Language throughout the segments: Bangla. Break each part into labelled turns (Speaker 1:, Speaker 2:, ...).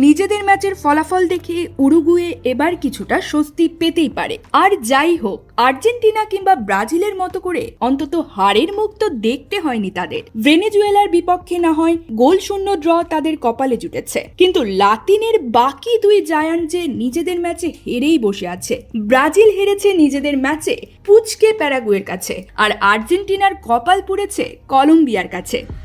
Speaker 1: নিজেদের ম্যাচের ফলাফল দেখে উরুগুয়ে এবার কিছুটা স্বস্তি পেতেই পারে। আর যাই হোক, আর্জেন্টিনা কিংবা ব্রাজিলের মতো করে অন্তত হারের মুখ তো দেখতে হয়নি তাদের। ভেনেজুয়েলার বিপক্ষে না হয় গোল শূন্য ড্র তাদের কপালে জুটেছে। কিন্তু লাতিনের বাকি দুই জায়ান্ট যে নিজেদের ম্যাচে হেরেই বসে আছে, ব্রাজিল হেরেছে নিজেদের ম্যাচে পুচকে প্যারাগুয়ের কাছে, আর আর্জেন্টিনার কপাল পুড়েছে কলম্বিয়ার কাছে।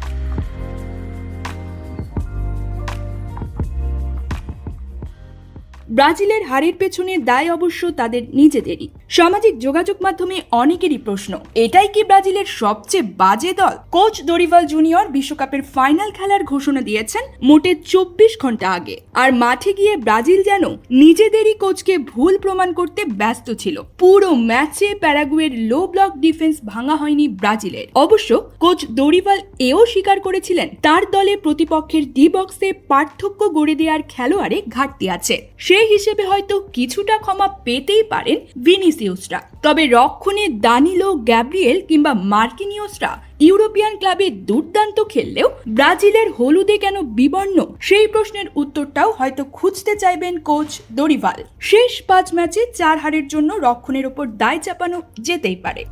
Speaker 1: ব্রাজিলের হারের পেছনে দায় অবশ্য তাদের নিজেদেরই। সামাজিক যোগাযোগ মাধ্যমে অনেকেরই প্রশ্ন, এটাই কি ব্রাজিলের সবচেয়ে বাজে দল? কোচ দরিভাল জুনিয়র বিশ্বকাপের ফাইনাল খেলার ঘোষণা দিয়েছেন মোটে চব্বিশ ঘণ্টা আগে। আর মাঠে গিয়ে ব্রাজিল যেন নিজেদেরই কোচকে ভুল প্রমাণ করতে ব্যস্ত ছিল। পুরো ম্যাচে প্যারাগুয়ের লো ব্লক ডিফেন্স ভাঙা হয়নি ব্রাজিলের। অবশ্য কোচ দরিভাল এও স্বীকার করেছিলেন, তার দলে প্রতিপক্ষের ডি বক্সে পার্থক্য গড়ে দেওয়ার খেলোয়াড়ে ঘাটতি আছে। সেই হিসেবে হয়তো কিছুটা ক্ষমা পেতেই পারেন ভিনিসিউসরা। তবে রক্ষণে দানিলো গ্যাব্রিয়েল কিংবা মার্কিনিউসরা ইউরোপিয়ান ক্লাবে দুর্দান্ত খেললেও ব্রাজিলের হলুদে কেন বিবর্ণ সেই প্রশ্নের উত্তরটাও হয়তো খুঁজতে চাইবেন কোচ দরিভাল শেষ পাঁচ ম্যাচে চার হারের জন্য রক্ষণের ওপর দায় চাপানো যেতেই পারে।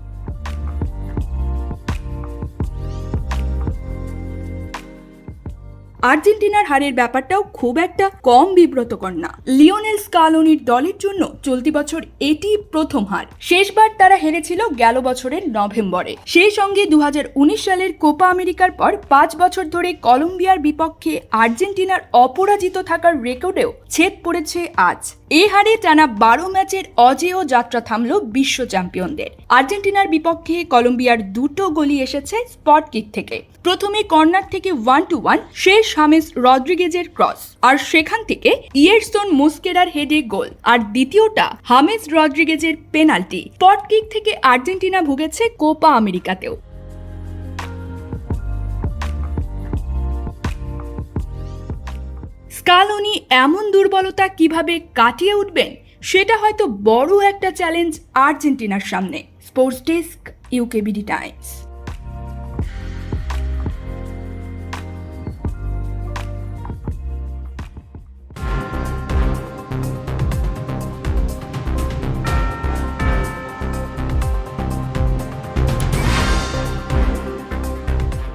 Speaker 1: আর্জেন্টিনার হারের ব্যাপারটাও খুব একটা কম বিব্রতকর না। লিওনেল স্কালোনির দলের জন্য চলতি বছর এটি প্রথম হার। শেষবার তারা হেরেছিল গেল বছরের নভেম্বরে। সেই সঙ্গে দু হাজার উনিশ সালের কোপা আমেরিকার পর পাঁচ বছর ধরে কলম্বিয়ার বিপক্ষে আর্জেন্টিনার অপরাজিত থাকার রেকর্ডেও ছেদ পড়েছে আজ। এ হারে টানা বারো ম্যাচের অজেয় যাত্রা থামল বিশ্ব চ্যাম্পিয়নদের। আর্জেন্টিনার বিপক্ষে কলম্বিয়ার দুটো গোলই এসেছে স্পট কিক থেকে। প্রথমে কর্নার থেকে ওয়ান টু ওয়ান শেষ হামেস রদ্রিগেজের ক্রস, আর সেখান থেকে ইয়েরসন মুস্কেরার হেডে গোল, আর দ্বিতীয়টা হামেস রদ্রিগেজের পেনাল্টি। স্পট কিক থেকে আর্জেন্টিনা ভুগেছে কোপা আমেরিকাতেও। স্কালোনি এমন দুর্বলতা কীভাবে কাটিয়ে উঠবেন? সেটা হয়তো বড় একটা চ্যালেঞ্জ আর্জেন্টিনার সামনে। Sports desk UKBD Times